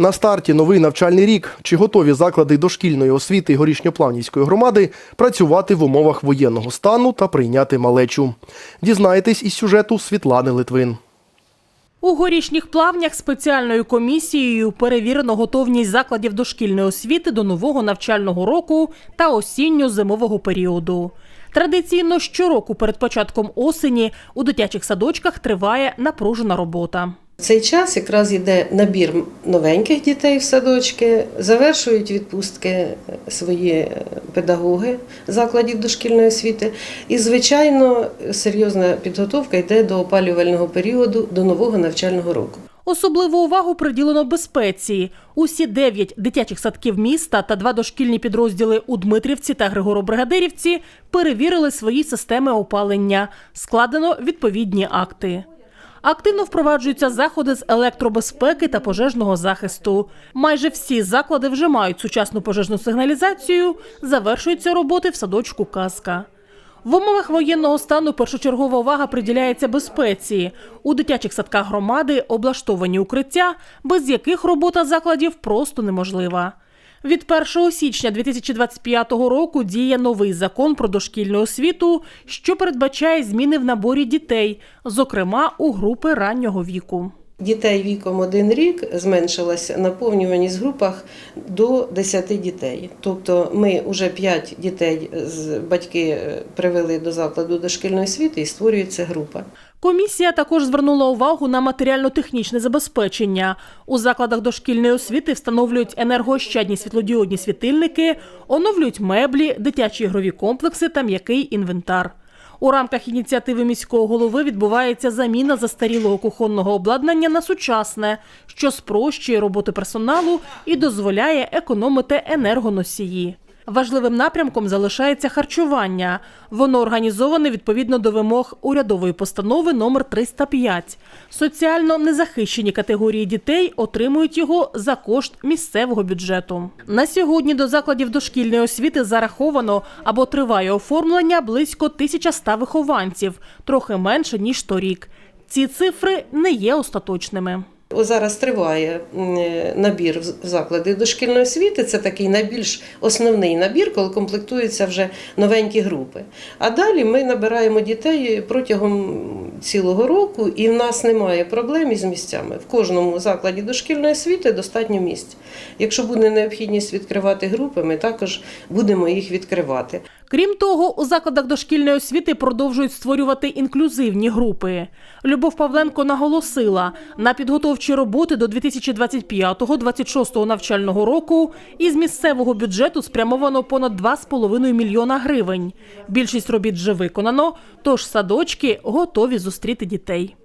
На старті новий навчальний рік. Чи готові заклади дошкільної освіти Горішньоплавнівської громади працювати в умовах воєнного стану та прийняти малечу? Дізнаєтесь із сюжету Світлани Литвин. У горішніх плавнях спеціальною комісією перевірено готовність закладів дошкільної освіти до нового навчального року та осінньо-зимового періоду. Традиційно щороку перед початком осені у дитячих садочках триває напружена робота. Цей час якраз йде набір новеньких дітей в садочки, завершують відпустки свої педагоги закладів дошкільної освіти. І, звичайно, серйозна підготовка йде до опалювального періоду, до нового навчального року. Особливу увагу приділено безпеці. Усі дев'ять дитячих садків міста та два дошкільні підрозділи у Дмитрівці та Григоробригадирівці перевірили свої системи опалення. Складено відповідні акти. Активно впроваджуються заходи з електробезпеки та пожежного захисту. Майже всі заклади вже мають сучасну пожежну сигналізацію. Завершуються роботи в садочку Казка. В умовах воєнного стану першочергова увага приділяється безпеці. У дитячих садках громади облаштовані укриття, без яких робота закладів просто неможлива. Від 1 січня 2025 року діє новий закон про дошкільну освіту, що передбачає зміни в наборі дітей, зокрема у групи раннього віку. Дітей віком один рік зменшилася наповнюваність в групах до 10 дітей. Тобто ми вже 5 дітей з батьки е, привели до закладу дошкільної освіти і створюється група. Комісія також звернула увагу на матеріально-технічне забезпечення. У закладах дошкільної освіти встановлюють енергоощадні світлодіодні світильники, оновлюють меблі, дитячі ігрові комплекси та м'який інвентар. У рамках ініціативи міського голови відбувається заміна застарілого кухонного обладнання на сучасне, що спрощує роботу персоналу і дозволяє економити енергоносії. Важливим напрямком залишається харчування. Воно організоване відповідно до вимог урядової постанови номер 305. Соціально незахищені категорії дітей отримують його за кошт місцевого бюджету. На сьогодні до закладів дошкільної освіти зараховано або триває оформлення близько 1100 вихованців, трохи менше ніж торік. Ці цифри не є остаточними. Зараз триває набір в заклади дошкільної освіти. Це такий найбільш основний набір, коли комплектуються вже новенькі групи. А далі ми набираємо дітей протягом цілого року, і в нас немає проблем із місцями. В кожному закладі дошкільної освіти достатньо місць. Якщо буде необхідність відкривати групи, ми також будемо їх відкривати. Крім того, у закладах дошкільної освіти продовжують створювати інклюзивні групи. Любов Павленко наголосила, на підготовчі роботи до 2025-2026 навчального року із місцевого бюджету спрямовано понад 2,5 мільйона гривень. Більшість робіт вже виконано, тож садочки готові зустріти дітей.